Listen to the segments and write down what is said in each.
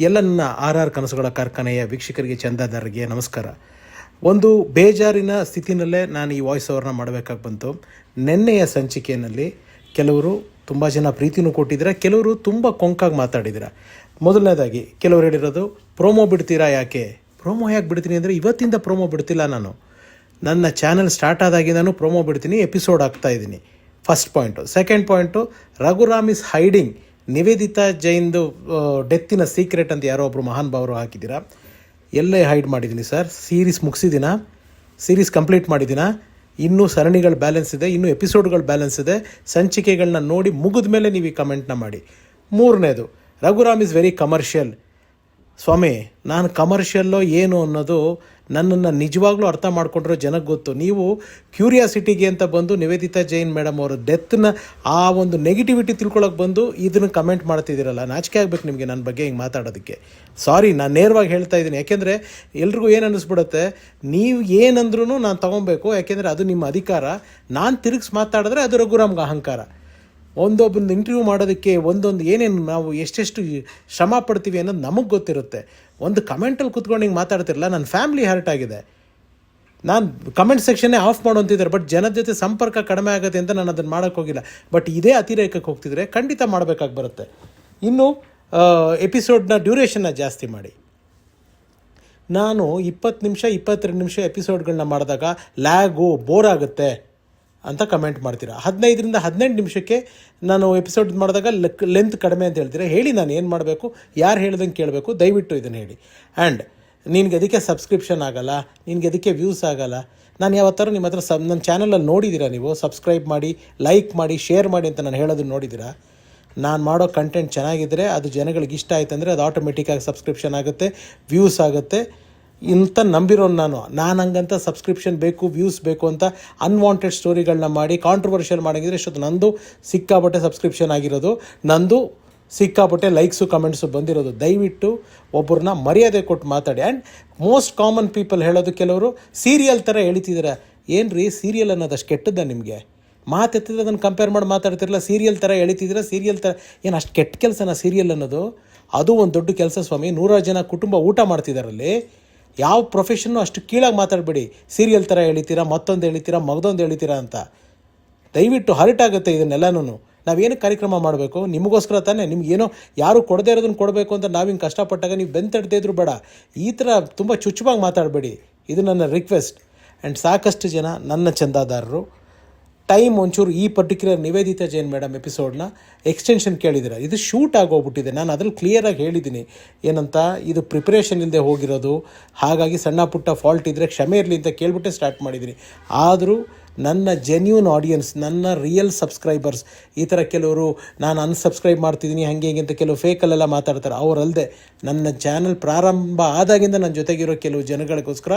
ಎಲ್ಲ ನನ್ನ R R ಕನಸುಗಳ ಕಾರ್ಖಾನೆಯ ವೀಕ್ಷಕರಿಗೆ, ಚಂದಾದಾರರಿಗೆ ನಮಸ್ಕಾರ. ಒಂದು ಬೇಜಾರಿನ ಸ್ಥಿತಿನಲ್ಲೇ ನಾನು ಈ ವಾಯ್ಸ್ ಓವರ್ನ ಮಾಡಬೇಕಾಗಿ ಬಂತು. ನಿನ್ನೆಯ ಸಂಚಿಕೆಯಲ್ಲಿ ಕೆಲವರು ತುಂಬ ಜನ ಪ್ರೀತಿನೂ ಕೊಟ್ಟಿದ್ದೀರ, ಕೆಲವರು ತುಂಬ ಕೊಂಕಾಗಿ ಮಾತಾಡಿದ್ದೀರ. ಮೊದಲನೇದಾಗಿ, ಕೆಲವರು ಹೇಳಿರೋದು, ಪ್ರೋಮೋ ಬಿಡ್ತೀರಾ ಯಾಕೆ? ಪ್ರೋಮೋ ಯಾಕೆ ಬಿಡ್ತೀನಿ ಅಂದರೆ, ಇವತ್ತಿಂದ ಪ್ರೋಮೋ ಬಿಡ್ತಿಲ್ಲ ನಾನು. ನನ್ನ ಚಾನಲ್ ಸ್ಟಾರ್ಟ್ ಆದಾಗಿಂದನೂ ಪ್ರೋಮೋ ಬಿಡ್ತೀನಿ, ಎಪಿಸೋಡ್ ಆಗ್ತಾ ಇದ್ದೀನಿ. First point second point Raghuram is hiding Nivedita ಜೈನ್ದು ಡೆತ್ತಿನ ಸೀಕ್ರೆಟ್ ಅಂತ ಯಾರೋ ಒಬ್ಬರು ಮಹಾನ್ ಭಾವರು ಹಾಕಿದ್ದೀರಾ? ಎಲ್ಲೇ ಹೈಡ್ ಮಾಡಿದ್ದೀನಿ ಸರ್. ಸೀರೀಸ್ ಮುಗಿಸಿದಿನಾ ಸೀರೀಸ್ ಕಂಪ್ಲೀಟ್ ಮಾಡಿದ್ದೀನ? ಇನ್ನೂ ಸರಣಿಗಳು ಬ್ಯಾಲೆನ್ಸ್ ಇದೆ, ಇನ್ನೂ ಎಪಿಸೋಡ್ಗಳು ಬ್ಯಾಲೆನ್ಸ್ ಇದೆ. ಸಂಚಿಕೆಗಳನ್ನ ನೋಡಿ ಮುಗಿದ ಮೇಲೆ ನೀವು ಈ ಕಮೆಂಟ್ನ ಮಾಡಿ. ಮೂರನೇದು, ರಘುರಾಮ್ ಇಸ್ ವೆರಿ ಕಮರ್ಷಿಯಲ್. ಸ್ವಾಮಿ, ನಾನು ಕಮರ್ಷಿಯಲ್ಲೋ ಏನು ಅನ್ನೋದು ನನ್ನನ್ನು ನಿಜವಾಗ್ಲೂ ಅರ್ಥ ಮಾಡಿಕೊಂಡಿರೋ ಜನಕ್ಕೆ ಗೊತ್ತು. ನೀವು ಕ್ಯೂರಿಯಾಸಿಟಿಗೆ ಅಂತ ಬಂದು ನಿವೇದಿತಾ ಜೈನ್ ಮೇಡಮ್ ಅವರು ಡೆತ್ನ ಆ ಒಂದು ನೆಗೆಟಿವಿಟಿ ತಿಳ್ಕೊಳಕ್ಕೆ ಬಂದು ಇದನ್ನು ಕಮೆಂಟ್ ಮಾಡ್ತಿದ್ದೀರಲ್ಲ. ನಾಚಿಕೆ ಆಗಬೇಕು ನಿಮಗೆ ನನ್ನ ಬಗ್ಗೆ ಹಿಂಗೆ ಮಾತಾಡೋದಕ್ಕೆ. ಸಾರಿ ನಾನು ನೇರವಾಗಿ ಹೇಳ್ತಾ ಇದ್ದೀನಿ. ಯಾಕೆಂದರೆ ಎಲ್ರಿಗೂ ಏನು ಅನ್ನಿಸ್ಬಿಡುತ್ತೆ, ನೀವು ಏನಂದ್ರೂ ನಾನು ತೊಗೊಬೇಕು. ಯಾಕೆಂದರೆ ಅದು ನಿಮ್ಮ ಅಧಿಕಾರ. ನಾನು ತಿರುಗಿಸಿ ಮಾತಾಡಿದ್ರೆ ಅದು ರಘುರಾಮ್ಗೆ ಅಹಂಕಾರ. ಒಂದೊಬ್ಬನ ಇಂಟರ್ವ್ಯೂ ಮಾಡೋದಕ್ಕೆ ಒಂದೊಂದು ಏನೇನು ನಾವು ಎಷ್ಟೆಷ್ಟು ಶ್ರಮ ಪಡ್ತೀವಿ ಅನ್ನೋದು ನಮಗೆ ಗೊತ್ತಿರುತ್ತೆ. ಒಂದು ಕಮೆಂಟಲ್ಲಿ ಕುತ್ಕೊಂಡು ಹಿಂಗೆ ಮಾತಾಡ್ತಿರಲ್ಲ ನನ್ನ ಫ್ಯಾಮ್ಲಿ ಹರ್ಟ್ ಆಗಿದೆ. ನಾನು ಕಮೆಂಟ್ ಸೆಕ್ಷನ್ನೇ ಆಫ್ ಮಾಡು ಅಂತಿದ್ದಾರೆ ಬಟ್ ಜನದ ಜೊತೆ ಸಂಪರ್ಕ ಕಡಿಮೆ ಆಗುತ್ತೆ ಅಂತ ನಾನು ಅದನ್ನು ಮಾಡೋಕ್ಕೆ ಹೋಗಿಲ್ಲ. ಬಟ್ ಇದೇ ಅತಿರೇಕಕ್ಕೆ ಹೋಗ್ತಿದ್ರೆ ಖಂಡಿತ ಮಾಡಬೇಕಾಗಿ ಬರುತ್ತೆ. ಇನ್ನು ಎಪಿಸೋಡ್ನ ಡ್ಯೂರೇಷನ್ನ ಜಾಸ್ತಿ ಮಾಡಿ. ನಾನು ಇಪ್ಪತ್ತು ನಿಮಿಷ, ಇಪ್ಪತ್ತೆರಡು ನಿಮಿಷ ಎಪಿಸೋಡ್ಗಳನ್ನ ಮಾಡಿದಾಗ ಲ್ಯಾಗು ಬೋರ್ ಆಗುತ್ತೆ. ಅಂತ ಕಮೆಂಟ್ ಮಾಡ್ತೀರಾ. ಹದಿನೈದರಿಂದ ಹದಿನೆಂಟು ನಿಮಿಷಕ್ಕೆ ನಾನು ಎಪಿಸೋಡ್ ಮಾಡಿದಾಗ ಲೆಂತ್ ಕಡಿಮೆ ಅಂತ ಹೇಳ್ತೀರಾ. ಹೇಳಿ ನಾನು ಏನು ಮಾಡಬೇಕು, ಯಾರು ಹೇಳ್ದಂಗೆ ಕೇಳಬೇಕು, ದಯವಿಟ್ಟು ಇದನ್ನು ಹೇಳಿ. ಆ್ಯಂಡ್ ನಿನಗೆ ಅದಕ್ಕೆ ಸಬ್ಸ್ಕ್ರಿಪ್ಷನ್ ಆಗಲ್ಲ, ನಿನಗೆ ಅದಕ್ಕೆ ವ್ಯೂಸ್ ಆಗಲ್ಲ, ನಾನು ಯಾವತ್ತಾರು ನಿಮ್ಮ ಹತ್ರ ಸಬ್ ನನ್ನ ಚಾನಲಲ್ಲಿ ನೋಡಿದ್ದೀರಾ ನೀವು ಸಬ್ಸ್ಕ್ರೈಬ್ ಮಾಡಿ ಲೈಕ್ ಮಾಡಿ ಶೇರ್ ಮಾಡಿ ಅಂತ ನಾನು ಹೇಳೋದನ್ನು ನೋಡಿದ್ದೀರಾ ನಾನು ಮಾಡೋ ಕಂಟೆಂಟ್ ಚೆನ್ನಾಗಿದ್ದರೆ ಅದು ಜನಗಳಿಗೆ ಇಷ್ಟ ಆಯ್ತು ಅಂದರೆ ಅದು ಆಟೋಮೆಟಿಕ್ಕಾಗಿ ಸಬ್ಸ್ಕ್ರಿಪ್ಷನ್ ಆಗುತ್ತೆ ವ್ಯೂಸ್ ಆಗುತ್ತೆ. ಇಂಥ ನಂಬಿರೋನು ನಾನು. ನಾನು ಹಂಗಂತ ಸಬ್ಸ್ಕ್ರಿಪ್ಷನ್ ಬೇಕು ವ್ಯೂಸ್ ಬೇಕು ಅಂತ ಅನ್ವಾಂಟೆಡ್ ಸ್ಟೋರಿಗಳನ್ನ ಮಾಡಿ ಕಾಂಟ್ರವರ್ಷಿಯಲ್ ಮಾಡಿದರೆ ಇಷ್ಟೊತ್ತು ನಂದು ಸಿಕ್ಕಾಪಟ್ಟೆ ಸಬ್ಸ್ಕ್ರಿಪ್ಷನ್ ಆಗಿರೋದು. ನಂದು ಸಿಕ್ಕಾಪಟ್ಟೆ ಲೈಕ್ಸು ಕಮೆಂಟ್ಸು ಬಂದಿರೋದು. ದಯವಿಟ್ಟು ಒಬ್ಬರನ್ನ ಮರ್ಯಾದೆ ಕೊಟ್ಟು ಮಾತಾಡಿ. ಆ್ಯಂಡ್ ಮೋಸ್ಟ್ ಕಾಮನ್ ಪೀಪಲ್ ಹೇಳೋದು ಕೆಲವರು ಸೀರಿಯಲ್ ಥರ ಹೇಳ್ತಿದ್ದೀರ ಏನು ರೀ ಸೀರಿಯಲ್ ಅನ್ನೋದು ಅಷ್ಟು ಕೆಟ್ಟದ್ದ ನಿಮಗೆ? ಮಾತೆತ್ತಿದ್ರೆ ಅದನ್ನು ಕಂಪೇರ್ ಮಾಡಿ ಮಾತಾಡ್ತಿರಲ್ಲ ಸೀರಿಯಲ್ ಥರ ಎಳಿತಿದ್ರೆ ಸೀರಿಯಲ್ ಥರ ಏನು ಅಷ್ಟು ಕೆಟ್ಟ ಕೆಲಸನ ಸೀರಿಯಲ್ ಅನ್ನೋದು? ಅದು ಒಂದು ದೊಡ್ಡ ಕೆಲಸ ಸ್ವಾಮಿ. ನೂರಾರು ಜನ ಕುಟುಂಬ ಊಟ ಮಾಡ್ತಿದ್ದಾರಲ್ಲಿ ಯಾವ ಪ್ರೊಫೆಷನ್ನು ಅಷ್ಟು ಕೀಳಾಗಿ ಮಾತಾಡಬೇಡಿ. ಸೀರಿಯಲ್ ಥರ ಎಳಿತೀರಾ, ಮತ್ತೊಂದು ಎಳಿತೀರಾ, ಮಗದೊಂದು ಎಳಿತೀರಾ ಅಂತ. ದಯವಿಟ್ಟು ಹರ್ಟಾಗುತ್ತೆ ಇದನ್ನೆಲ್ಲನೂ ನಾವೇನು ಕಾರ್ಯಕ್ರಮ ಮಾಡಬೇಕು? ನಿಮಗೋಸ್ಕರ ತಾನೇ? ನಿಮ್ಗೇನೋ ಯಾರು ಕೊಡದೇ ಇರೋದನ್ನು ಕೊಡಬೇಕು ಅಂತ ನಾವು ಹಿಂಗೆ ಕಷ್ಟಪಟ್ಟಾಗ ನೀವು ಬೆಂತಡ್ದೇ ಇದ್ರು ಬೇಡ. ಈ ಥರ ತುಂಬ ಚುಚ್ಚುವಾಗಿ ಮಾತಾಡಬೇಡಿ. ಇದು ನನ್ನ ರಿಕ್ವೆಸ್ಟ್ ಆ್ಯಂಡ್ ಸಾಕಷ್ಟು ಜನ ನನ್ನ ಚಂದಾದಾರರು. ಟೈಮ್ ಒಂಚೂರು ಈ ಪರ್ಟಿಕ್ಯುಲರ್ ನಿವೇದಿತಾ ಜೈನ್ ಮೇಡಮ್ ಎಪಿಸೋಡ್ನ ಎಕ್ಸ್ಟೆನ್ಷನ್ ಕೇಳಿದಿರ ಇದು ಶೂಟ್ ಆಗೋಗ್ಬಿಟ್ಟಿದೆ. ನಾನು ಅದ್ರಲ್ಲಿ ಕ್ಲಿಯರಾಗಿ ಹೇಳಿದ್ದೀನಿ. ಏನಂತ? ಇದು ಪ್ರಿಪ್ರೇಷನ್ ಹೋಗಿರೋದು. ಹಾಗಾಗಿ ಸಣ್ಣ ಪುಟ್ಟ ಫಾಲ್ಟ್ ಇದ್ದರೆ ಕ್ಷಮೆ ಇರಲಿ ಅಂತ ಕೇಳ್ಬಿಟ್ಟೆ ಸ್ಟಾರ್ಟ್ ಮಾಡಿದ್ದೀನಿ. ಆದರೂ ನನ್ನ ಜೆನ್ಯೂನ್ ಆಡಿಯನ್ಸ್ ನನ್ನ ರಿಯಲ್ ಸಬ್ಸ್ಕ್ರೈಬರ್ಸ್ ಈ ಥರ ಕೆಲವರು ನಾನು ಅನ್ಸಬ್ಸ್ಕ್ರೈಬ್ ಮಾಡ್ತಿದ್ದೀನಿ, ಹಾಗೆ ಹೀಗೆ ಅಂತ ಕೆಲವು ಫೇಕಲ್ಲೆಲ್ಲ ಮಾತಾಡ್ತಾರೆ. ಅವರಲ್ಲದೆ ನನ್ನ ಚಾನಲ್ ಪ್ರಾರಂಭ ಆದಾಗಿಂದ ನನ್ನ ಜೊತೆಗಿರೋ ಕೆಲವು ಜನಗಳಿಗೋಸ್ಕರ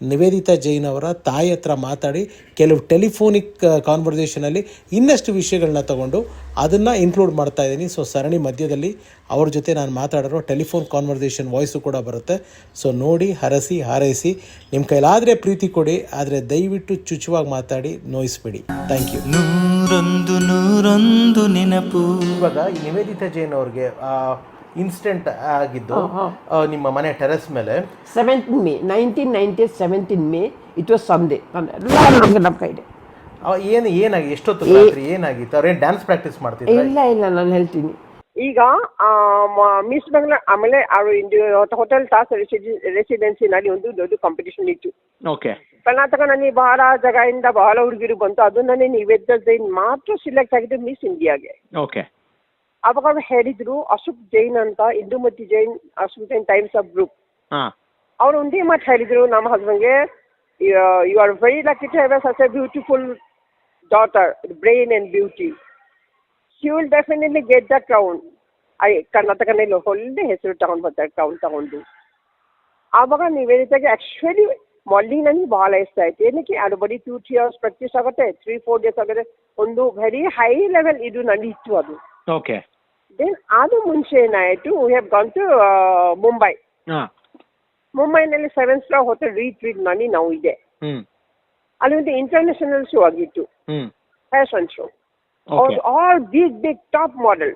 ನಿವೇದಿತಾ ಜೈನ್ ಅವರ ತಾಯಿ ಹತ್ರ ಮಾತಾಡಿ ಕೆಲವು ಟೆಲಿಫೋನಿಕ್ ಕಾನ್ವರ್ಸೇಷನಲ್ಲಿ ಇನ್ನಷ್ಟು ವಿಷಯಗಳನ್ನ ತಗೊಂಡು ಅದನ್ನು ಇನ್ಕ್ಲೂಡ್ ಮಾಡ್ತಾ ಇದ್ದೀನಿ. ಸೊ ಸರಣಿ ಮಧ್ಯದಲ್ಲಿ ಅವ್ರ ಜೊತೆ ನಾನು ಮಾತಾಡಿರೋ ಟೆಲಿಫೋನ್ ಕಾನ್ವರ್ಸೇಷನ್ ವಾಯ್ಸು ಕೂಡ ಬರುತ್ತೆ. ಸೊ ನೋಡಿ ಹರಸಿ ಹಾರೈಸಿ. ನಿಮ್ಮ ಕೈಲಾದರೆ ಪ್ರೀತಿ ಕೊಡಿ ಆದರೆ ದಯವಿಟ್ಟು ಚುಚ್ಚುವಾಗಿ ಮಾತಾಡಿ ನೋಯಿಸ್ಬೇಡಿ. ಥ್ಯಾಂಕ್ ಯು ನೂರೊಂದು ನೂರೊಂದು ನೆನಪು. ಇವಾಗ ಈ ನಿವೇದಿತಾ ಜೈನ್ ಅವ್ರಿಗೆ ಇನ್ಸಿಡೆಂಟ್ ಆಗಿದ್ದು ನಿಮ್ಮ ಮನೆ ಟೆರೆಸ್ ಮೇಲೆ. 17 May, 1990 17 May, it was was Sunday ನಮ್ಮ ಕೈಡೆ ಏನು ಏನಾಗಿ ಎಷ್ಟೊತ್ತು ರಾತ್ರಿ ಏನಾಗಿತ್ತು? ಅವ್ರೇನು ಡ್ಯಾನ್ಸ್ ಪ್ರಾಕ್ಟೀಸ್ ಮಾಡ್ತಿದ್ರು? ಇಲ್ಲ ಇಲ್ಲ ನಾನು ಹೇಳ್ತೀನಿ. ಈಗ ಮಿಸ್ ಬಂಗ್ಲಾ ಆಮೇಲೆ ಅವರು ಇಂದು ಹೋಟೆಲ್ ತಾಸ್ ರೆಸಿಡೆನ್ಸಿನಲ್ಲಿ ಒಂದು ದೊಡ್ಡ ಕಾಂಪಿಟೇಷನ್ ಇತ್ತು. ಓಕೆ ಕರ್ನಾಟಕನಲ್ಲಿ ಬಹಳ ಜಾಗದಿಂದ ಬಹಳ ಹುಡುಗಿರು ಬಂತು. ಅದನ್ನೇ ನಿವೇದಿತ ಜೈನ್ ಮಾತ್ರ ಸಿಲೆಕ್ಟ್ ಆಗಿದ್ದು ಮಿಸ್ ಇಂಡಿಯಾಗೆ ಓಕೆ ಅವಾಗ ಅವ್ರು ಹೇಳಿದ್ರು ಅಶೋಕ್ ಜೈನ್ ಅಂತ Indumathi Jain Ashok Jain Times of group ಅವ್ರು ಒಂದೇ ಮಾತು ಹೇಳಿದ್ರು ನಮ್ಮ ಹಸ್ಬೆಂಡ್ಗೆ you are very lucky to have such a beautiful daughter brain and beauty she will definitely get the crown ಮೇಲೆ ಒಳ್ಳೆ ಹೆಸರು ತಗೊಂಡ್ ಬರ್ತಾರೆ ಟೌನ್ ತಗೊಂಡು. ಆವಾಗ ನಿವೇದಿತಾಗೆ ಆ್ಯಕ್ಚುಲಿ ಮೊಲ್ಲಿ ನನಗೆ ಬಹಳ ಇಷ್ಟ ಆಯ್ತು. ಏನಕ್ಕೆ? ಅದು ಬರೀ ಟೂ ತ್ರೀ ಅವರ್ಸ್ ಪ್ರಾಕ್ಟೀಸ್ ಆಗುತ್ತೆ ತ್ರೀ ಫೋರ್ ಡೇಸ್ ಆಗುತ್ತೆ. ಒಂದು ವೆರಿ ಹೈ ಲೆವೆಲ್ ಇದು ನನಗೆ ಇತ್ತು ಅದು. ಓಕೆ ದೆನ್ ಅದು ಮುಂಚೆ ಏನಾಯಿತು we have gone to Mumbai ಮುಂಬೈನಲ್ಲಿ ಸೆವೆನ್ ಸ್ಟಾರ್ ಹೋಟೆಲ್ ರೀಟ್ರೀಟ್ ಮನಿ ನಾವು ಇದೆ. ಅಲ್ಲಿ ಒಂದು ಇಂಟರ್ನ್ಯಾಷನಲ್ ಶೋ ಆಗಿತ್ತು. Fashion show Okay. All big big top model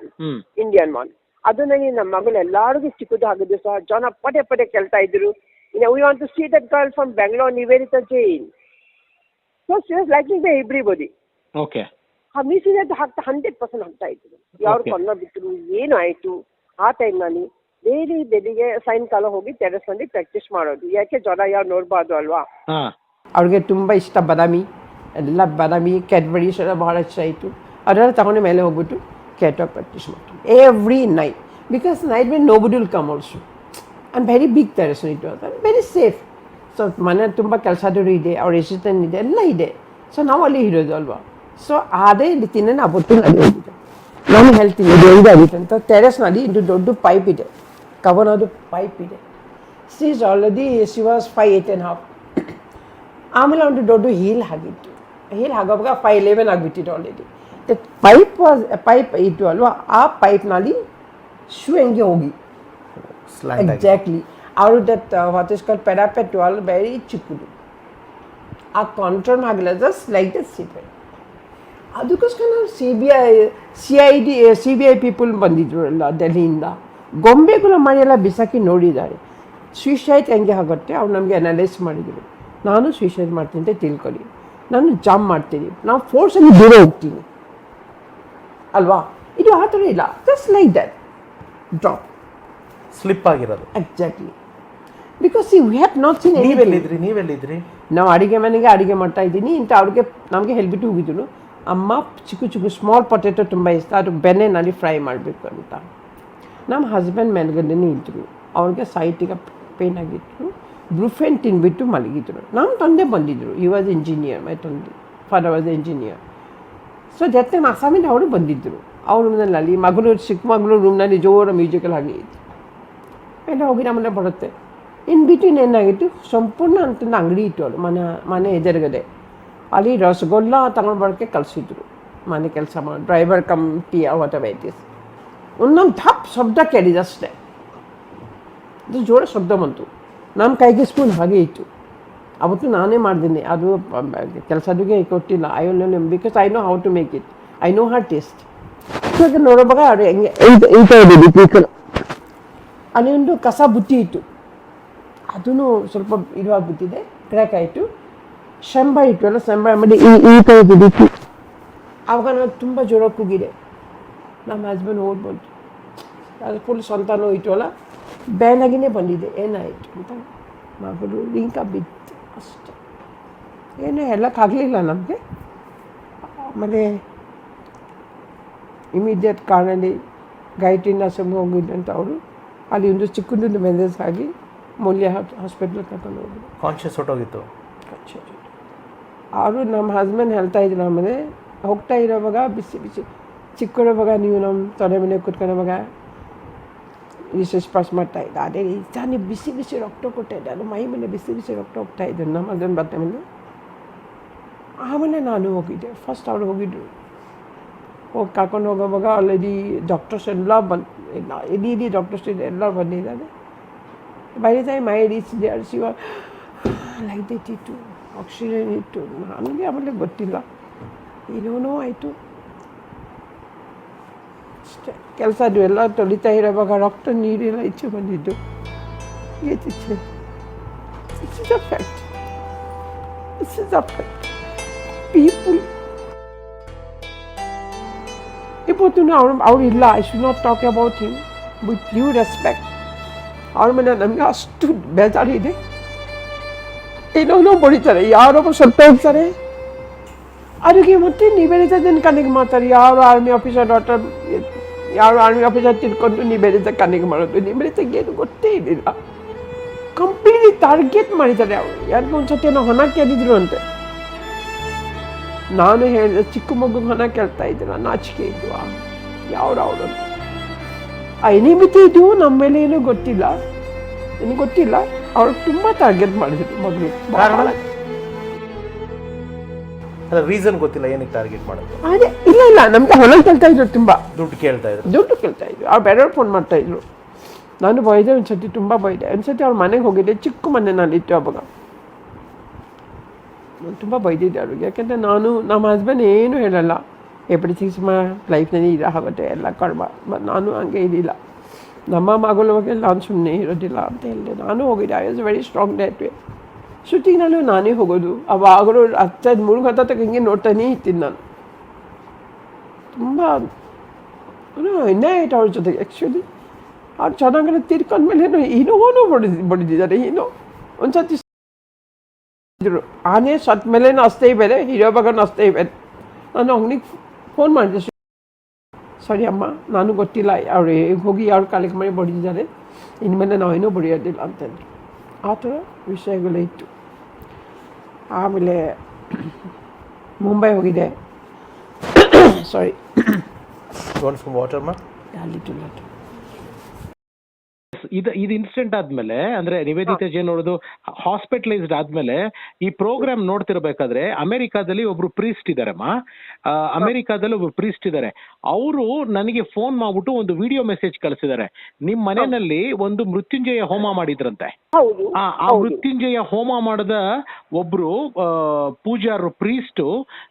Indian model ಅದು ನನಗೆ ನಮ್ಮ ಮಗಳು ಎಲ್ಲರಿಗೂ ಸಿಕ್ಕುದು ಆಗಿದ್ದು ಸಹ ಜನ ಪದೇ ಪದೇ ಕೇಳ್ತಾ ಇದ್ರು. We want to see that girl from Bengaluru Nivedita Jain so she was liking the everybody okay ಆ ಮೀಸಿನದ್ದು ಹಾಕ್ತಾ ಹಂಡ್ರೆಡ್ ಪರ್ಸೆಂಟ್ ಹಾಕ್ತಾ ಇದ್ರು. ಯಾರು. ಕನ್ನಡ ಬಿಟ್ಟರು ಏನು ಆಯಿತು? ಆ ಟೈಮ್ ಟೈಮ್ನಲ್ಲಿ ಡೈಲಿ ಬೆಳಿಗ್ಗೆ ಸಾಯಂಕಾಲ ಹೋಗಿ ಟೆರೆಸ್ನಲ್ಲಿ ಪ್ರಾಕ್ಟೀಸ್ ಮಾಡೋದು. ಯಾಕೆ ಜ್ವರ ಯಾರು ನೋಡಬಾರ್ದು ಅಲ್ವಾ? ಹಾಂ. ಅವ್ರಿಗೆ ತುಂಬಾ ಇಷ್ಟ ಬಾದಾಮಿ. ಎಲ್ಲ ಬಾದಾಮಿ ಕ್ಯಾಡ್ಬರೀಸ್ ಎಲ್ಲ ಭಾಳ ಇಷ್ಟ ಆಯಿತು. ಅದೆಲ್ಲ ತಗೊಂಡು ಮೇಲೆ ಹೋಗ್ಬಿಟ್ಟು ಕ್ಯಾಟಾಗ್ ಪ್ರಾಕ್ಟೀಸ್ ಮಾಡ್ತೀವಿ every night because night mean nobody will come also and very big terrace ಇಟ್ಟು ಅಂತ ವೆರಿ ಸೇಫ್ ಸೊ ಮನೆ ತುಂಬ ಕೆಲಸದವರು ಇದೆ ಅವ್ರ ಎಸಿಸ್ಟೆಂಟ್ ಇದೆ ಎಲ್ಲ ಇದೆ ಸೊ ನಾವು ಅಲ್ಲಿ ಇರೋದು ಅಲ್ವಾ ಸೊ ಅದೇ ರೀತಿನೇ ನಾವು ಒಟ್ಟು ನಡೆಯೋದಿದೆ ನಾನು ಹೇಳ್ತೀನಿ ಇದು ಹೆಂಗಾಗಿತ್ತು ಅಂತ ಟೆರೆಸ್ನಲ್ಲಿ ಇದು ದೊಡ್ಡ ಪೈಪ್ ಇದೆ ಕವನದು ಪೈಪ್ ಇದೆ she is already she was five eight and half ಆಮೇಲೆ ಒಂದು ದೊಡ್ಡ ಹೀಲ್ ಆಗಿತ್ತು ಹೀಲ್ ಆಗೋವಾಗ ಫೈವ್ ಲೆವೆನ್ ಆಗಿಬಿಟ್ಟಿತ್ತು ಆಲ್ರೆಡಿ ಪೈಪ್ ವಾಸ್ ಪೈಪ್ ಇತ್ತು ಅಲ್ವಾ? ಆ ಪೈಪ್ನಲ್ಲಿ ಶೂ ಹೆಂಗೆ ಹೋಗಿ? ಎಕ್ಸಾಕ್ಟ್ಲಿ ಅವರು that what is call parapet wall very ಚಿಕ್ಕದು. ಆ ಕಾಂಟ್ರೋಲ್ ಆಗಿಲ್ಲ ಜಸ್ಟ್ ಲೈಕ್ ದ ಸಿಪೆಟ್ ಅದಕ್ಕೋಸ್ಕರ ನಾವು C B I C I D C B I people ಬಂದಿದ್ರು ಅಲ್ಲ ಡೆಲ್ಲಿಯಿಂದ ಗೊಂಬೆಗಳ ಮನೆಯೆಲ್ಲ ಬಿಸಾಕಿ ನೋಡಿದ್ದಾರೆ. ಸುಯಿಸೈಡ್ ಹೆಂಗೆ ಆಗುತ್ತೆ? ಅವ್ರು ನಮಗೆ ಅನಲೈಸ್ ಮಾಡಿದರು. ನಾನು ಸುಯಿಸೈಡ್ ಮಾಡ್ತೀನಿ ಅಂತ ತಿಳ್ಕೊಳ್ಳಿ. ನಾನು ಜಾಮ್ ಮಾಡ್ತೀನಿ. ನಾವು ಫೋರ್ಸಲ್ಲಿ ದೂರ ಹೋಗ್ತೀನಿ. ಅಲ್ವಾ? ಇದು ಆ ಥರ ಇಲ್ಲ. Just like that drop slip ಆಗಿರೋದು. Exactly because you have not seen ನೀವೆಲ್ಲಿದ್ರಿ? ನೀವೆಲ್ಲಿದ್ರಿ? ನಾವು ಅಡುಗೆ ಮನೆಗೆ ಅಡುಗೆ ಮಾಡ್ತಾ ಇದ್ದೀನಿ. ಇಂಥ ಅವ್ರಿಗೆ ನಮಗೆ ಹೇಳ್ಬಿಟ್ಟು ಹೋಗಿದ್ರು ಅಮ್ಮ ಚಿಕ್ಕ ಚಿಕ್ಕ ಸ್ಮಾಲ್ ಪೊಟೆಟೊ ತುಂಬ ಇಷ್ಟ. ಅದು ಬೆಣ್ಣೆನಲ್ಲಿ ಫ್ರೈ ಮಾಡಬೇಕು ಅಂತ. ನಮ್ಮ ಹಸ್ಬೆಂಡ್ ಮೇಲ್ಗಡೆನೇ ಇದ್ದರು ಅವ್ರಿಗೆ ಸೈಟಿಗೆ ಪೇನ್ ಆಗಿತ್ತು. ಬ್ರೂಫೆನ್ ತಿನ್ಬಿಟ್ಟು ಮಲಗಿದ್ರು. ನಮ್ಮ ತಂದೆ ಬಂದಿದ್ದರು ಈ ವಾಸ್ ಇಂಜಿನಿಯರ್ ಮೈ ತಂದೆ. ಫಾದರ್ ವಾಸ್ ಇಂಜಿನಿಯರ್ ಸೊ ಜೊತೆ ಅಸಾಮಿಂದ ಅವರು ಬಂದಿದ್ದರು ಅವ್ರ ರೂಮ್ನಲ್ಲಿ ಮಗಳು ಚಿಕ್ಕ ಮಗಳು ರೂಮ್ನಲ್ಲಿ ಜೋರ ಮ್ಯೂಸಿಕಲ್ ಹಾಗೆ ಇತ್ತು. ಎಲ್ಲ ಹೋಗಿ ನಮ್ಮನ್ನ ಬರುತ್ತೆ. ಇನ್ ಬಿಟ್ವೀನ್ ಏನಾಗಿತ್ತು? ಸಂಪೂರ್ಣ ಅಂತಂದು ಅಂಗಡಿ ಇತ್ತು ಅದು, ಮನೆ ಮನೆ ಎದುರುಗಡೆ. ಅಲ್ಲಿ ರಸಗೊಲ್ಲ ತಗೊಂಡು ಬರೋಕ್ಕೆ ಕಳಿಸಿದ್ರು. ಮನೆ ಕೆಲಸ ಮಾಡಿ driver cum tea it is ಒಂದೊಂದು ಥಪ್ ಶಬ್ದ ಕೇಳಿದಷ್ಟೇ. ಅದು ಜೋರ ಶಬ್ದ ಬಂತು. ನಮ್ಮ ಕೈಗೆ ಸ್ಪೂನ್ ಹಾಗೆ ಇತ್ತು. ಅವತ್ತು ನಾನೇ ಮಾಡಿದ್ದೀನಿ ಅದು ಕೆಲಸದಿಗೆ ಕೊಟ್ಟಿಲ್ಲ. I know because I know how to make it I know her taste ಇವಾಗ ನೋಡುವಾಗ ಅದು ಹೆಂಗೆ ಅಲ್ಲಿ ಒಂದು ಕಸ ಬುತ್ತಿ ಇತ್ತು. ಅದೂ ಸ್ವಲ್ಪ ಇದಾಗ್ಬಿಟ್ಟಿದೆ ಕ್ರ್ಯಾಕ್ ಆಯಿತು. ಶಂಬ ಇಟ್ಟು ಅಲ್ಲ ಶಂಬ ಮಾಡಿ. ಈ ಈ ಥರದ್ದು ಬಿತ್ತು. ಆವಾಗ ನಾನು ತುಂಬ ಜ್ವರ ಕೂಗಿದೆ. ನಮ್ಮ ಹಸ್ಬೆಂಡ್ ಓಡ್ಬಂತು ಅದು ಫುಲ್ ಸ್ವಂತ ಇತ್ತು ಅಲ್ಲ ಬ್ಯಾನಾಗಿನೇ ಬಂದಿದೆ. ಏನಾಯಿತು ಅಂತ ಮಗಳು ಲಿಂಕ ಬಿತ್ತು ಏನೂ ಹೇಳೋಕ್ಕಾಗಲಿಲ್ಲ ನಮಗೆ. ಆಮೇಲೆ ಇಮಿಡಿಯೇಟ್ ಕಾರಣಲ್ಲಿ ಗಾಯತ್ರಿನ ನರ್ಸಿಂಗ್ ಹೋಗಿದ್ದು ಅಂತ ಅವರು. ಅಲ್ಲಿ ಒಂದು ಚಿಕ್ಕದೊಂದು ಮೆಸೇಜ್ ಆಗಿ ಮೌಲ್ಯ ಹಾಸ್ಪಿಟ್ಲಿಗೆ ಕರ್ಕೊಂಡು ಹೋದ್ರು. ಕಾನ್ಷಿಯಸ್ ಹೊಟ್ಟೋಗಿತ್ತು ಅವರು ನಮ್ಮ ಹಸ್ಬೆಂಡ್ ಹೇಳ್ತಾ ಇದ್ರು ಆಮೇಲೆ ಹೋಗ್ತಾ ಇರೋವಾಗ ಬಿಸಿ ಬಿಸಿ ಚಿಕ್ಕಿರೋವಾಗ ನೀವು ನಮ್ಮ ತೊಡೆ ಮನೆ ಕುತ್ಕೊಳ್ಳೋವಾಗ ರಿಸರ್ಚ್ ಪಾಸ್ ಮಾಡ್ತಾ ಇದ್ದ. ಅದೇ ತಾನೇ ಬಿಸಿ ಬಿಸಿ ರಕ್ತ ಕೊಡ್ತಾ ಇದ್ದೆ ಅದು ಮೈ ಮೇಲೆ ಬಿಸಿ ಬಿಸಿ ರಕ್ತ ಹೋಗ್ತಾ ಇದ್ದರು ನಮ್ಮ ಹಸ್ಬೆಂಡ್ ಬರ್ತಾ ಮೇಲೆ ಆಮೇಲೆ ನಾನು ಹೋಗಿದ್ದೆ. ಫಸ್ಟ್ ಅವ್ರು ಹೋಗಿದ್ರು ಹೋಗಿ ಕರ್ಕೊಂಡು ಹೋಗೋವಾಗ ಆಲ್ರೆಡಿ ಡಾಕ್ಟರ್ಸ್ ಎಲ್ಲ ಬಂದು, ಎಲ್ಲ ಇಡೀ ಇಡೀ ಡಾಕ್ಟರ್ಸ್ ಎಲ್ಲ ಬಂದಿದ್ದಾರೆ. By time I reach there Shiva light ಇಟ್ಟಿತ್ತು oxygen ಇತ್ತು. ನನಗೆ ಆಮೇಲೆ ಗೊತ್ತಿಲ್ಲ. ಏನೇನೋ ಆಯಿತು. ಅಷ್ಟೇ ಕೆಲಸ ಅದು ಎಲ್ಲ ತೊಳಿತಾ ಇರೋವಾಗ ರಕ್ತ ನೀರೆಲ್ಲ ಈಚೆ ಬಂದಿದ್ದು. ಏತಿಚ್ಚೆ it's is a fact it's is a fact people ಇವತ್ತು ಅವ್ರು ಅವ್ರು ಇಲ್ಲ I should not talk about him with due respect ಅವ್ರ ಮೇಲೆ ನಮಗೆ ಅಷ್ಟು ಬೇಜಾರಿದೆ ಏನೋ ಬಡಿತಾರೆ ಯಾರೊಬ್ಬ ಸ್ವಲ್ಪ ಹೋಗ್ತಾರೆ ಅದಕ್ಕೆ ಮತ್ತೆ ನೀವೇನಿದ್ದನ್ನು ಕಣ್ಣಿಗೆ ಮಾಡ್ತಾರೆ ಯಾರು ಆರ್ಮಿ ಆಫೀಸರ್ ಡಾಕ್ಟರ್ ಯಾರು ಆರ್ಮಿ ಆಫೀಸರ್ ತಿಳ್ಕೊಂಡು ನೀವೇನಿದ್ದ ಕಣ್ಣಿಗೆ ಮಾಡೋದು ನೀವೇನಿದ್ದಾಗ ಏನು ಗೊತ್ತೇ ಇರಲಿಲ್ಲ ಕಂಪ್ಲೀಟ್ಲಿ ಟಾರ್ಗೆಟ್ ಮಾಡಿದ್ದಾರೆ ಅವರು ಯಾರಿಗೂ ಒಂದ್ಸತಿ ನಾವು ಹಣ ಕೇಳಿದ್ರು ಅಂತೆ ನಾನು ಹೇಳಿದೆ ಚಿಕ್ಕ ಮಗು ಹಣ ಕೇಳ್ತಾ ಇದ್ದಿಲ್ಲ ನಾಚಿಕೆ ಇದ್ವಾ ಯಾವ್ರು ಅವರು ಆ ಎನಿಮಿತಿ ಇದು ನಮ್ಮ ಮೇಲೆ ಏನೂ ಗೊತ್ತಿಲ್ಲ. ಏನು ಗೊತ್ತಿಲ್ಲ? ಅವ್ರು ತುಂಬ ಟಾರ್ಗೆಟ್ ಮಾಡಿದ್ರು ಮಗಳು. ಕಾರಣ? ಅಲ್ಲ ರೀಸನ್ ಗೊತ್ತಿಲ್ಲ ಏನಕ್ಕೆ ಟಾರ್ಗೆಟ್ ಮಾಡೋದು ಅದೇ ಇಲ್ಲ ಇಲ್ಲ ನಮಗೆ ಹೊಲ ಕೇಳ್ತಾ ಇದ್ರು ತುಂಬ. ದುಡ್ಡು ಕೇಳ್ತಾ ಇದ್ರು. ದುಡ್ಡು ಕೇಳ್ತಾ ಇದ್ರು. ಅವ್ರು ಬೇರೆಯವ್ರು ಫೋನ್ ಮಾಡ್ತಾ ಇದ್ರು. ನಾನು ಬೈದೆ ಒಂದ್ಸತಿ ತುಂಬ ಬೈದೆ ಒಂದ್ಸತಿ ಅವ್ರ ಮನೆಗೆ ಹೋಗಿದ್ದೆ ಚಿಕ್ಕ ಮನೆ ನಾನು ಇತ್ತು ಅವಾಗ. ತುಂಬ ಬೈದಿದ್ದೆ ಅವ್ರಿಗೆ ಯಾಕೆಂದರೆ ನಾನು, ನಮ್ಮ ಹಸ್ಬೆಂಡ್ ಏನೂ ಹೇಳಲ್ಲ. ಎಪ್ಪಡಿ ಸಿಕ್ಸ್ ಮಾ ಲೈಫ್ನಲ್ಲಿ ಇರೋ ಆಗುತ್ತೆ ಎಲ್ಲ ಕಡಿಮೆ ಬಟ್ ನಾನು ಹಂಗೆ ಇದಿಲ್ಲ. ನಮ್ಮ ಮಗಳ ಬಗ್ಗೆ ನಾನು ಸುಮ್ಮನೆ ಇರೋದಿಲ್ಲ ಅಂತ ಹೇಳಿದೆ. ನಾನು ಹೋಗಿದ್ದೆ. I was very strong that way ಶೂಟಿಂಗ್ನಲ್ಲೂ ನಾನೇ ಹೋಗೋದು. ಅವಾಗಲೂ ಹತ್ತೈದು ಮೂರು ಗಂಟೆ ತಗ ಹಿಂಗೆ ನೋಡ್ತಾನೇ ಇರ್ತೀನಿ ನಾನು. ತುಂಬ ಇನ್ನೇ ಆಯ್ತು ಅವ್ರ ಜೊತೆಗೆ ಆ್ಯಕ್ಚುಲಿ ಅವ್ರು ಚೆನ್ನಾಗಿ ತಿರ್ಕೊಂಡ್ಮೇಲೆ ಏನೋ ಏನೋ ಬಡಿದ್ ಬಡಿದಿದ್ದಾರೆ ಏನೋ. ಒಂದು ಇದ್ರು ಆನೆ ಸತ್ ಮೇಲೆ ಅಷ್ಟೇ ಬೇರೆ ಹೀರೋ ಬಗನ ಅಷ್ಟೇ ಬೇರೆ ನಾನು ಅವನಿಗೆ ಫೋನ್ ಮಾಡಿದೆ ಸರಿ ಅಮ್ಮ ನಾನು ಗೊತ್ತಿಲ್ಲ ಅವ್ರು ಹೋಗಿ ಯಾರು ಕಾಲಿಗೆ ಮಾಡಿ ಬಡಿದಿದ್ದಾರೆ ಇನ್ಮೇಲೆ ನಾವೇನೂ ಬಡಿಯೋದಿಲ್ಲ ಅಂತಂದ್ರು ಆ ಥರ ವಿಷಯಗಳು ಇತ್ತು ಆಮೇಲೆ ಮುಂಬೈ ಹೋಗಿದೆ ಸಾರಿ ವಾಟರ್ ಮಾ ಅಲ್ಲಿ ಟುಲೆಟ್ ಇದು ಇದು ಇನ್ಸಿಡೆಂಟ್ ಆದ್ಮೇಲೆ ಅಂದ್ರೆ ನಿವೇದಿತಾ ಜೈನ್ ಅವರದು ಹಾಸ್ಪಿಟಲೈಸ್ಡ್ ಆದ್ಮೇಲೆ ಈ ಪ್ರೋಗ್ರಾಮ್ ನೋಡ್ತಿರ್ಬೇಕಾದ್ರೆ ಅಮೆರಿಕಾದಲ್ಲಿ ಒಬ್ರು ಪ್ರೀಸ್ಟ್ ಇದಾರಮ್ಮ ಅಮ್ಮ ಅಮೆರಿಕಾದಲ್ಲಿ ಒಬ್ರು ಪ್ರೀಸ್ಟ್ ಇದಾರೆ ಅವರು ನನಗೆ ಫೋನ್ ಮಾಡ್ಬಿಟ್ಟು ಒಂದು ವಿಡಿಯೋ ಮೆಸೇಜ್ ಕಳಿಸಿದ್ದಾರೆ. ನಿಮ್ ಮನೆಯಲ್ಲಿ ಒಂದು ಮೃತ್ಯುಂಜಯ ಹೋಮ ಮಾಡಿದ್ರಂತೆ. ಆ ಮೃತ್ಯುಂಜಯ ಹೋಮ ಮಾಡದ ಒಬ್ರು ಪೂಜಾರು ಪ್ರೀಸ್ಟ್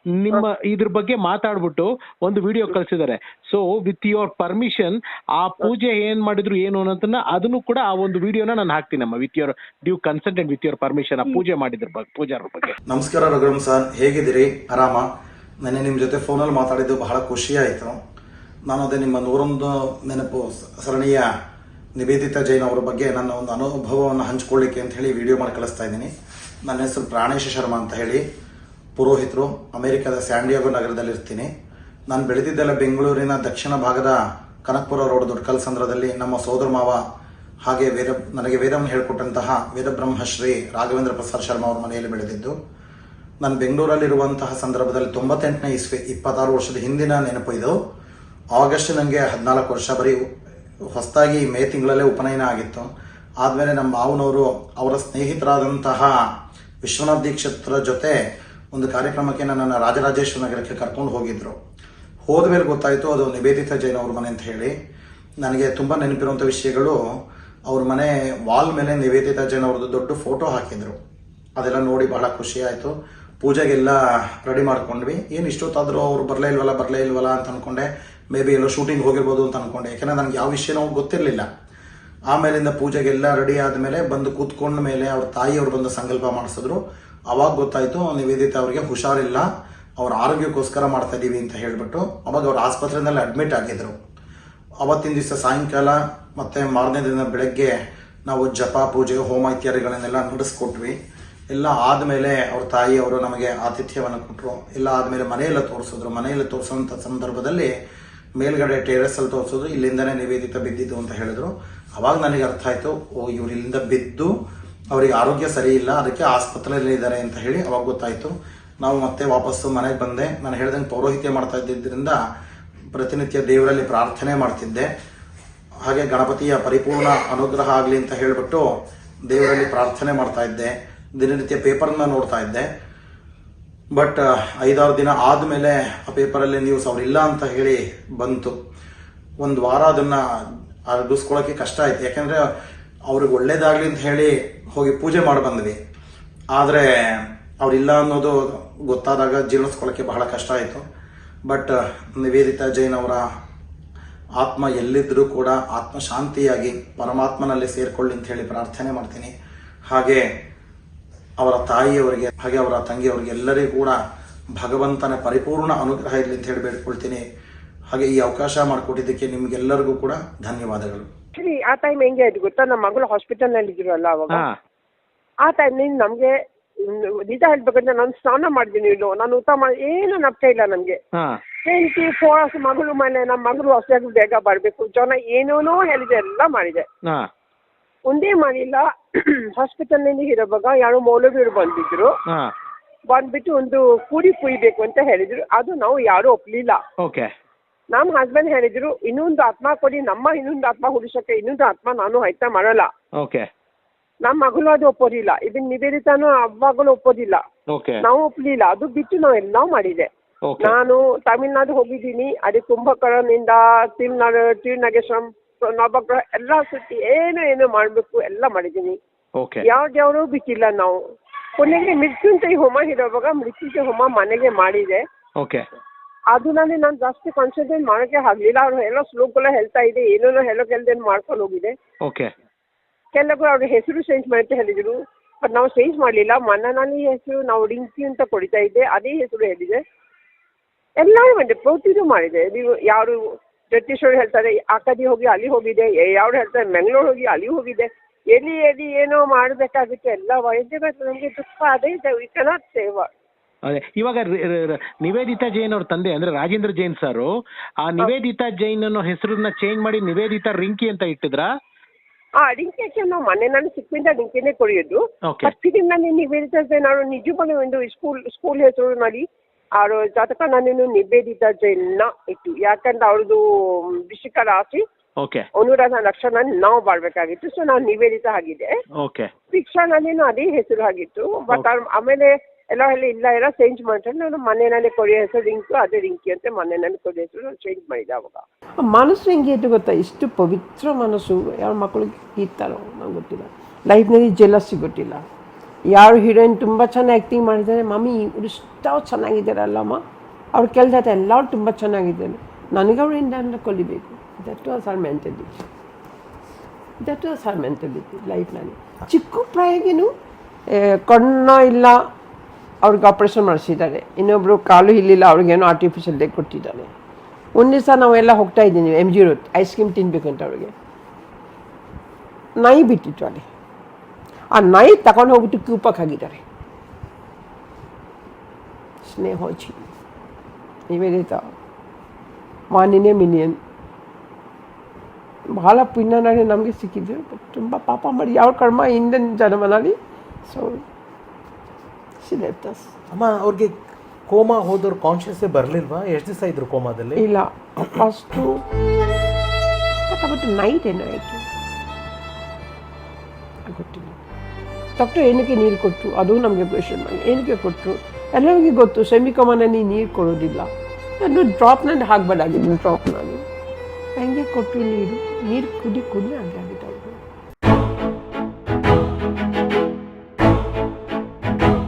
ನಿಮ್ಮ ಇದ್ರ ಬಗ್ಗೆ ಮಾತಾಡ್ಬಿಟ್ಟು ಒಂದು ವಿಡಿಯೋ ಕಳಿಸಿದ್ದಾರೆ. ಸೊ ವಿತ್ ಯುವರ್ ಪರ್ಮಿಷನ್ ಆ ಪೂಜೆ ಏನ್ ಮಾಡಿದ್ರು ಏನು ಅನ್ನೋದನ್ನ ಅದನ್ನು ಕೂಡ ಆ ಒಂದು ವಿಡಿಯೋನ ನಾನು ಹಾಕ್ತೀನಮ್ಮ with your, due consent and with your permission ಪೂಜೆ ಮಾಡಿದ್ರ ಬಗ್ಗೆ ಪೂಜಾರ ಬಗ್ಗೆ. ನಮಸ್ಕಾರ ರಘುರಂ ಸರ್, ಹೇಗಿದ್ದೀರಿ? ಆರಾಮ. ನೆನ್ನೆ ನಿಮ್ಮ ಜೊತೆ ಫೋನಲ್ಲಿ ಮಾತಾಡಿದ್ದು ಬಹಳ ಖುಷಿ ಆಯಿತು. ನಾನು ಅದೇ ನಿಮ್ಮ ನೂರೊಂದು ನೆನಪು ಸರಣಿಯ ನಿವೇದಿತಾ ಜೈನ್ ಅವರ ಬಗ್ಗೆ ನನ್ನ ಒಂದು ಅನುಭವವನ್ನು ಹಂಚ್ಕೊಳ್ಳಿಕ್ಕೆ ಅಂತ ಹೇಳಿ ವಿಡಿಯೋ ಮಾಡಿ ಕಳಿಸ್ತಾ ಇದ್ದೀನಿ. ನನ್ನ ಹೆಸರು ಪ್ರಾಣೇಶ ಶರ್ಮಾ ಅಂತ ಹೇಳಿ. ಪುರೋಹಿತರು, ಅಮೆರಿಕದ ಸ್ಯಾಂಡಿಯಾಗೋ ನಗರದಲ್ಲಿ ಇರ್ತೀನಿ ನಾನು ಬೆಳೆದಿದ್ದೆಲ್ಲ ಬೆಂಗಳೂರಿನ ದಕ್ಷಿಣ ಭಾಗದ ಕನಕಪುರ ರೋಡ್ ದೊಡ್ಡ ಕಲ್ಸಂದ್ರದಲ್ಲಿ ನಮ್ಮ ಸೋದರ ಮಾವ ಹಾಗೆ ವೇದ, ನನಗೆ ವೇದವನ್ನು ಹೇಳಿಕೊಟ್ಟಂತಹ ವೇದಬ್ರಹ್ಮಶ್ರೀ ರಾಘವೇಂದ್ರ ಪ್ರಸಾದ್ ಶರ್ಮಾ ಅವರ ಮನೆಯಲ್ಲಿ ಬೆಳೆದಿದ್ದು, ನಾನು ಬೆಂಗಳೂರಲ್ಲಿರುವಂತಹ ಸಂದರ್ಭದಲ್ಲಿ ತೊಂಬತ್ತೆಂಟನೇ ಇಸ್ವಿ, ಇಪ್ಪತ್ತಾರು ವರ್ಷದ ಹಿಂದಿನ ನೆನಪು ಇದು. ಆಗಸ್ಟ್ ನನಗೆ ಹದಿನಾಲ್ಕು ವರ್ಷ, ಬರೀ ಹೊಸದಾಗಿ ಮೇ ತಿಂಗಳಲ್ಲೇ ಉಪನಯನ ಆಗಿತ್ತು. ಆದಮೇಲೆ ನಮ್ಮ ಮಾವನವರು ಅವರ ಸ್ನೇಹಿತರಾದಂತಹ ವಿಶ್ವನಾಥ್ ದೀಕ್ಷಿತರ ಜೊತೆ ಒಂದು ಕಾರ್ಯಕ್ರಮಕ್ಕೆ ನನ್ನನ್ನು ರಾಜರಾಜೇಶ್ವರ ನಗರಕ್ಕೆ ಕರ್ಕೊಂಡು ಹೋಗಿದ್ರು. ಹೋದ ಮೇಲೆ ಗೊತ್ತಾಯಿತು, ಅದು ನಿವೇದಿತ ಜೈನ್ ಅವ್ರ ಮನೆ ಅಂತ ಹೇಳಿ. ನನಗೆ ತುಂಬ ನೆನಪಿರುವಂಥ ವಿಷಯಗಳು ಅವ್ರ ಮನೆ ವಾಲ್ ಮೇಲೆ ನಿವೇದಿತಾ ಜನ ಅವ್ರದ್ದು ದೊಡ್ಡ ಫೋಟೋ ಹಾಕಿದ್ರು. ಅದೆಲ್ಲ ನೋಡಿ ಬಹಳ ಖುಷಿ ಆಯಿತು. ಪೂಜೆಗೆಲ್ಲ ರೆಡಿ ಮಾಡ್ಕೊಂಡ್ವಿ. ಏನು ಇಷ್ಟೊತ್ತಾದರೂ ಅವ್ರು ಬರಲೇ ಇಲ್ವಲ್ಲ ಬರಲೇ ಇಲ್ವಲ್ಲ ಅಂತ ಅನ್ಕೊಂಡೆ. ಮೇ ಬಿ ಎಲ್ಲೋ ಶೂಟಿಂಗ್ ಹೋಗಿರ್ಬೋದು ಅಂತ ಅನ್ಕೊಂಡೆ. ಯಾಕೆಂದರೆ ನನಗೆ ಯಾವ ವಿಷಯನೂ ಗೊತ್ತಿರಲಿಲ್ಲ. ಆಮೇಲಿಂದ ಪೂಜೆಗೆಲ್ಲ ರೆಡಿ ಆದಮೇಲೆ ಬಂದು ಕೂತ್ಕೊಂಡ ಮೇಲೆ ಅವ್ರ ತಾಯಿಯವ್ರು ಬಂದು ಸಂಕಲ್ಪ ಮಾಡಿಸಿದ್ರು. ಅವಾಗ ಗೊತ್ತಾಯಿತು ನಿವೇದಿತ ಅವರಿಗೆ ಹುಷಾರಿಲ್ಲ. ಅವ್ರ ಆರೋಗ್ಯಕ್ಕೋಸ್ಕರ ಮಾಡ್ತಾ ಇದ್ದೀವಿ ಅಂತ ಹೇಳಿಬಿಟ್ಟು. ಅವಾಗ ಅವ್ರ ಆಸ್ಪತ್ರೆಯಲ್ಲಿ ಅಡ್ಮಿಟ್ ಆಗಿದ್ರು. ಅವತ್ತಿನ ದಿವಸ ಸಾಯಂಕಾಲ ಮತ್ತೆ ಮಾರನೇ ದಿನ ಬೆಳಗ್ಗೆ ನಾವು ಜಪ ಪೂಜೆ, ಹೋಮ ಇತ್ಯಾದಿಗಳನ್ನೆಲ್ಲ ನಡೆಸ್ಕೊಟ್ವಿ. ಎಲ್ಲ ಆದಮೇಲೆ ಅವ್ರ ತಾಯಿ ಅವರು ನಮಗೆ ಆತಿಥ್ಯವನ್ನು ಕೊಟ್ಟರು ಎಲ್ಲ ಆದಮೇಲೆ ಮನೆಯೆಲ್ಲ ತೋರಿಸಿದ್ರು. ಮನೆಯಲ್ಲಿ ತೋರಿಸೋಂಥ ಸಂದರ್ಭದಲ್ಲಿ ಮೇಲ್ಗಡೆ ಟೆರೆಸಲ್ಲಿ ತೋರಿಸಿದ್ರು. ಇಲ್ಲಿಂದನೇ ನಿವೇದಿತ ಬಿದ್ದಿದ್ದು ಅಂತ ಹೇಳಿದ್ರು. ಅವಾಗ ನನಗೆ ಅರ್ಥ ಆಯಿತು, ಓ, ಇವ್ರು ಇಲ್ಲಿಂದ ಬಿದ್ದು ಅವರಿಗೆ ಆರೋಗ್ಯ ಸರಿ ಇಲ್ಲ, ಅದಕ್ಕೆ ಆಸ್ಪತ್ರೆಯಲ್ಲಿ ಇದ್ದಾರೆ ಅಂತ ಹೇಳಿ ಅವಾಗ ಗೊತ್ತಾಯಿತು. ನಾವು ಮತ್ತೆ ವಾಪಸ್ಸು ಮನೆಗೆ ಬಂದೆ. ನಾನು ಹೇಳ್ದಂಗೆ ಪೌರೋಹಿತ್ಯ ಮಾಡ್ತಾ ಇದ್ದಿದ್ದರಿಂದ ಪ್ರತಿನಿತ್ಯ ದೇವರಲ್ಲಿ ಪ್ರಾರ್ಥನೆ ಮಾಡ್ತಿದ್ದೆ. ಹಾಗೆ ಗಣಪತಿಯ ಪರಿಪೂರ್ಣ ಅನುಗ್ರಹ ಆಗಲಿ ಅಂತ ಹೇಳಿಬಿಟ್ಟು ದೇವರಲ್ಲಿ ಪ್ರಾರ್ಥನೆ ಮಾಡ್ತಾ ಇದ್ದೆ. ದಿನನಿತ್ಯ ಪೇಪರ್ನ ನೋಡ್ತಾ ಇದ್ದೆ. ಬಟ್ ಐದಾರು ದಿನ ಆದಮೇಲೆ ಆ ಪೇಪರಲ್ಲಿ ನ್ಯೂಸ್ ಅವರಿಲ್ಲ ಅಂತ ಹೇಳಿ ಬಂತು. ಒಂದು ವಾರ ಅದನ್ನ ಅರ್ಗಿಸ್ಕೊಳ್ಳೋಕೆ ಕಷ್ಟ ಆಯ್ತು. ಯಾಕಂದ್ರೆ ಅವ್ರಿಗೆ ಒಳ್ಳೇದಾಗ್ಲಿ ಅಂತ ಹೇಳಿ ಹೋಗಿ ಪೂಜೆ ಮಾಡಿ ಬಂದ್ವಿ. ಆದರೆ ಅವರಿಲ್ಲ ಅನ್ನೋದು ಗೊತ್ತಾದಾಗ ಜೀರ್ಣಿಸ್ಕೊಳ್ಳೋಕೆ ಬಹಳ ಕಷ್ಟ ಆಯಿತು. ಬಟ್ ನಿವೇದಿತಾ ಜೈನ್ ಅವರ ಆತ್ಮ ಎಲ್ಲಿದ್ದರೂ ಕೂಡ ಆತ್ಮ ಶಾಂತಿಯಾಗಿ ಪರಮಾತ್ಮನಲ್ಲಿ ಸೇರಿಕೊಳ್ಳಿ ಅಂತ ಹೇಳಿ ಪ್ರಾರ್ಥನೆ ಮಾಡ್ತೀನಿ. ಹಾಗೆ ಅವರ ತಾಯಿಯವರಿಗೆ ಹಾಗೆ ಅವರ ತಂಗಿಯವರಿಗೆ ಎಲ್ಲರಿಗೂ ಕೂಡ ಭಗವಂತನ ಪರಿಪೂರ್ಣ ಅನುಗ್ರಹ ಇರಲಿ ಅಂತ ಹೇಳಿ ಬೇಡ್ಕೊಳ್ತೀನಿ. ಹಾಗೆ ಈ ಅವಕಾಶ ಮಾಡಿಕೊಟ್ಟಿದ್ದಕ್ಕೆ ನಿಮ್ಗೆಲ್ಲರಿಗೂ ಕೂಡ ಧನ್ಯವಾದಗಳು. ಸರಿ ಆ ಟೈಮ್ ಹೆಂಗೆ ಆಯ್ತು ಗೊತ್ತಾ? ನಮ್ಮ ಮಗಳು ಹಾಸ್ಪಿಟಲ್ನಲ್ಲಿ ಇದ್ರಲ್ಲ ಅವಾಗ. ಆ ಟೈಮ್ ಟೈಮ್ನಲ್ಲಿ ನಮ್ಗೆ ನಿಜ ಹೇಳ್ಬೇಕಂದ್ರೆ ನಾನು ಸ್ನಾನ ಮಾಡಿದ್ದೀನಿ ನಾನು ಊಟ ಮಾಡಿ ಏನು ನಪ್ತಾ ಇಲ್ಲ ನನಗೆ ಹಾ ಟ್ವೆಂಟಿ ಫೋರ್ ಅವರ್ಸ್ ಮಗಳು ಮನೆ ನಮ್ಮ ಮಗಳು ಹೊಸದಾಗಿ ಬೇಗ ಬರಬೇಕು. ಜನ ಏನೇನೋ ಹೇಳಿದೆ ಎಲ್ಲ ಮಾಡಿದೆ. ಹಾ. ಒಂದೇ ಮಾಡಿಲ್ಲ ನಿಂದ ಇರೋವಾಗ ಯಾರು ಮೌಲವಿಯರು ಬಂದಿದ್ರು. ಹಾ. ಬಂದ್ಬಿಟ್ಟು ಒಂದು ಕುರಿ ಕುಯ್ಬೇಕು ಅಂತ ಹೇಳಿದ್ರು. ಅದು ನಾವು ಯಾರು ಒಪ್ಲಿಲ್ಲ. ಓಕೆ. ನಮ್ಮ ಹಸ್ಬೆಂಡ್ ಹೇಳಿದ್ರು ಇನ್ನೊಂದು ಆತ್ಮ ಕೊಡಿ ನಮ್ಮ ಇನ್ನೊಂದು ಆತ್ಮ ಹುಡುಸಕ್ಕೆ ಇನ್ನೊಂದು ಆತ್ಮ ನಾನು ಆಯ್ತಾ ಮಾಡಲ್ಲ. ಓಕೆ. ನಮ್ಮ ಮಗಳು ಅದು ಒಪ್ಪೋದಿಲ್ಲ. ಇದನ್ ನಿವೇದಿತಾನು ಅವಾಗಲೂ ಒಪ್ಪೋದಿಲ್ಲ. ಓಕೆ. ನಾವು ಒಪ್ಲಿಲ್ಲ. ಅದು ಬಿಟ್ಟು ನಾವು ಎಲ್ಲ ಮಾಡಿದೆ. ನಾನು ತಮಿಳ್ನಾಡು ಹೋಗಿದ್ದೀನಿ. ಅದೇ ಕುಂಭಕರ್ಣದಿಂದ ತಿರುನಾಡು ತಿರುನಾಗೇಶ್ವರಂ ನವಗ್ರಹ ಎಲ್ಲ ಸುತ್ತಿ ಏನು ಏನು ಮಾಡಬೇಕು ಎಲ್ಲ ಮಾಡಿದ್ದೀನಿ. ಯಾವ ಯಾವ್ದ್ಯಾವ್ದು ಬಿಟ್ಟಿಲ್ಲ ನಾವು. ಕೊನೆಗೆ ಮೃತ್ಯುಂಜಯ ಹೋಮ ಇರೋವಾಗ ಮೃತ್ಯುಂಜಯ ಹೋಮ ಮನೆಗೆ ಮಾಡಿದೆ. ಓಕೆ ಅದನ್ನಲ್ಲಿ ನಾನು ಜಾಸ್ತಿ ಕಾನ್ಸಂಟ್ರೇಟ್ ಮಾಡೋಕ್ಕೆ ಆಗಲಿಲ್ಲ. ಅವ್ರು ಎಲ್ಲ ಶ್ಲೋಕಲ್ಲ ಹೇಳ್ತಾ ಇದೆ. ಏನೇನೋ ಹೇಳೋಕೆ ಹೇಳ್ದೆ ಮಾಡ್ಕೊಂಡು ಹೋಗಿದೆ. ಓಕೆ ಕೆಲವರು ಅವ್ರ ಹೆಸರು ಚೇಂಜ್ ಮಾಡಿ ಹೇಳಿದ್ರು. ಬಟ್ ನಾವು ಚೇಂಜ್ ಮಾಡಲಿಲ್ಲ. ಮನನಲ್ಲಿ ಹೆಸರು ನಾವು ರಿಂಕಿ ಅಂತ ಕೊಡಿತಾ ಇದ್ದೆ. ಅದೇ ಹೆಸರು ಹೇಳಿದೆ. ಎಲ್ಲರೂ ಮಾಡಿದೆ ಪ್ರತಿಯೂ ಮಾಡಿದೆ. ನೀವು ಯಾರು ಜ್ಯೋತಿಷರು ಹೇಳ್ತಾರೆ ಆ ಕಡೆ ಹೋಗಿ ಅಲ್ಲಿ ಹೋಗಿದೆ ಯಾರು ಹೇಳ್ತಾರೆ ಮಂಗ್ಳೂರು ಹೋಗಿ ಅಲ್ಲಿ ಹೋಗಿದೆ ಎಲ್ಲಿ ಎಲ್ಲಿ ಏನೋ ಮಾಡಬೇಕಾಗುತ್ತೆ ಎಲ್ಲ ವೈದ್ಯಗಳು ನಮಗೆ ದುಃಖ ಅದೇ ಇದೆ ವಿ ಕೆನಾಟ್ ಸೇವ್ ಅದೇ ಇವಾಗ ನಿವೇದಿತಾ ಜೈನ್ ಅವ್ರ ತಂದೆ ಅಂದ್ರೆ ರಾಜೇಂದ್ರ ಜೈನ್ ಸರ್ ಆ ನಿವೇದಿತಾ ಜೈನ್ ಅನ್ನೋ ಹೆಸರನ್ನ ಚೇಂಜ್ ಮಾಡಿ ನಿವೇದಿತಾ ರಿಂಕಿ ಅಂತ ಇಟ್ಟಿದ್ರಾ? ಆ ಡಿಂಕಿಗೆ ನಾವು ನಾನು ಸಿಕ್ಕಿಂದ ಡಿಂಕಿನೇ ಕೊಡಿಯೋದು. Okay. ಫಸ್ಟ್ ನಾನು ನಿವೇದಿತಾ ಜೈನ್ ಅವರು ನಿಜವಾಗ್ಲೂ ಒಂದು ಸ್ಕೂಲ್ ಸ್ಕೂಲ್ ಹೆಸರು ಮಾಡಿ ಅವರು ಜಾತಕ ನಾನು ನಿವೇದಿತ ಜೈನ್ನ ಇತ್ತು. ಯಾಕಂದ್ರೆ ಅವ್ರದ್ದು ವೃಶ್ಚಿಕ ರಾಶಿ. ಓಕೆ ಅನುರಾಧ ಲಕ್ಷಣ ನಾವು ಬಾಳ್ಬೇಕಾಗಿತ್ತು. ಸೊ ನಾವು ನಿವೇದಿತ ಆಗಿದೆ ಓಕೆ ಶಿಕ್ಷಣಲ್ಲಿನೂ ಅದೇ ಹೆಸರು ಆಗಿತ್ತು. ಬಟ್ ಆಮೇಲೆ ಎಲ್ಲ ಹೇಳಿ ಇಲ್ಲ ಎಲ್ಲ ಚೇಂಜ್ ಮಾಡ್ತಾರೆ. ನಾನು ಮನೆಯಲ್ಲಿ ಕೊಡಿ ಹೆಸರು ರಿಂಕು ಅದೇ ರಿಂಕಿ ಅಂತ ಮನೆಯಲ್ಲಿ ಕೊಡಿ ಹೆಸರು ನಾನು ಚೇಂಜ್ ಮಾಡಿದೆ ಅವಾಗ. ಮನಸ್ಸು ಹೆಂಗೆ ಇತ್ತು ಗೊತ್ತಾ? ಇಷ್ಟು ಪವಿತ್ರ ಮನಸ್ಸು. ಯಾವ ಮಕ್ಕಳಿಗೆ ಇರ್ತಾರೋ ನಂಗೆ ಗೊತ್ತಿಲ್ಲ. ಲೈಫ್ನಲ್ಲಿ ಜೆಲಸ್ಸಿ ಗೊತ್ತಿಲ್ಲ. ಯಾರು ಹೀರೋಯಿನ್ ತುಂಬ ಚೆನ್ನಾಗಿ ಆ್ಯಕ್ಟಿಂಗ್ ಮಾಡಿದ್ದಾರೆ. ಮಮ್ಮಿ, ಇವರು ಇಷ್ಟು ಚೆನ್ನಾಗಿದ್ದಾರಲ್ಲಮ್ಮ ಅವ್ರು ಕೇಳ್ದೈತೆ ಎಲ್ಲರೂ ತುಂಬ ಚೆನ್ನಾಗಿದ್ದಾರೆ. ನನಗೆ ಅವರಿಂದ ಕಲಿಬೇಕು that was our mentality that was our mentality ಲೈಫ್ನಲ್ಲಿ ಚಿಕ್ಕ ಪ್ರಾಯಗೇನು ಕಣ್ಣು ಇಲ್ಲ, ಅವ್ರಿಗೆ ಆಪ್ರೇಷನ್ ಮಾಡಿಸಿದ್ದಾರೆ. ಇನ್ನೊಬ್ಬರು ಕಾಲು ಇಲ್ಲಿಲ್ಲ ಅವ್ರಿಗೇನೋ ಆರ್ಟಿಫಿಷಿಯಲ್ ಲೆಗ್ ಕೊಟ್ಟಿದ್ದಾರೆ. ಒಂದು ದಿವಸ ನಾವೆಲ್ಲ ಹೋಗ್ತಾ ಇದ್ದೀನಿ M G road ice cream ತಿನ್ನಬೇಕು ಅಂತ ಅವ್ರಿಗೆ. ನಾಯಿ ಬಿಟ್ಟಿತ್ತು ಅಲ್ಲಿ. ಆ ನಾಯಿ ತಗೊಂಡು ಹೋಗ್ಬಿಟ್ಟು ಕೂಪಕ್ಕೆ ಹಾಕಿದ್ದಾರೆ. ಸ್ನೇಹೋಚಿ ನಿವೇದಿತ ಮಾನಿನೇ ಮಿನಿಯನ್. ಭಾಳ ಪುಣ್ಯನಾಡಿ ನಮಗೆ ಸಿಕ್ಕಿದ್ರು ಬಟ್ ತುಂಬ ಪಾಪ ಮಾಡಿ ಯಾವ ಕರ್ಮ ಹಿಂದಿನ ಜನ್ಮನಲ್ಲಿ ಸೊ ಅಸ್ ಅಮ್ಮ ಅವ್ರಿಗೆ ಕೋಮಾ ಹೋದವ್ರು ಕಾನ್ಷಿಯಸ್ಸೇ ಬರಲಿಲ್ವಾ? ಎಷ್ಟು ದಿವಸ ಇದ್ರು ಕೋಮಾದಲ್ಲಿ? ಇಲ್ಲ. ಫಸ್ಟು ನೈಟ್ ಏನಾಯಿತು? ಡಾಕ್ಟರ್ ಏನಕ್ಕೆ ನೀರು ಕೊಟ್ಟರು ಅದು ನಮಗೆ ಕ್ವೆಶನ್ ಏನಕ್ಕೆ ಕೊಟ್ಟರು ಎಲ್ಲರಿಗೂ ಗೊತ್ತು ಸೆಮಿಕಮನಲ್ಲಿ ನೀರು ಕೊಡೋದಿಲ್ಲ. ಅದು ಡ್ರಾಪ್ನಲ್ಲಿ ಡ್ರಾಪ್ ಡ್ರಾಪ್ನಲ್ಲಿ ಹೆಂಗೆ ಕೊಟ್ಟರು ನೀರು. ನೀರು ಕುಡಿ ಕುಡಿ ಆಗಿತ್ತು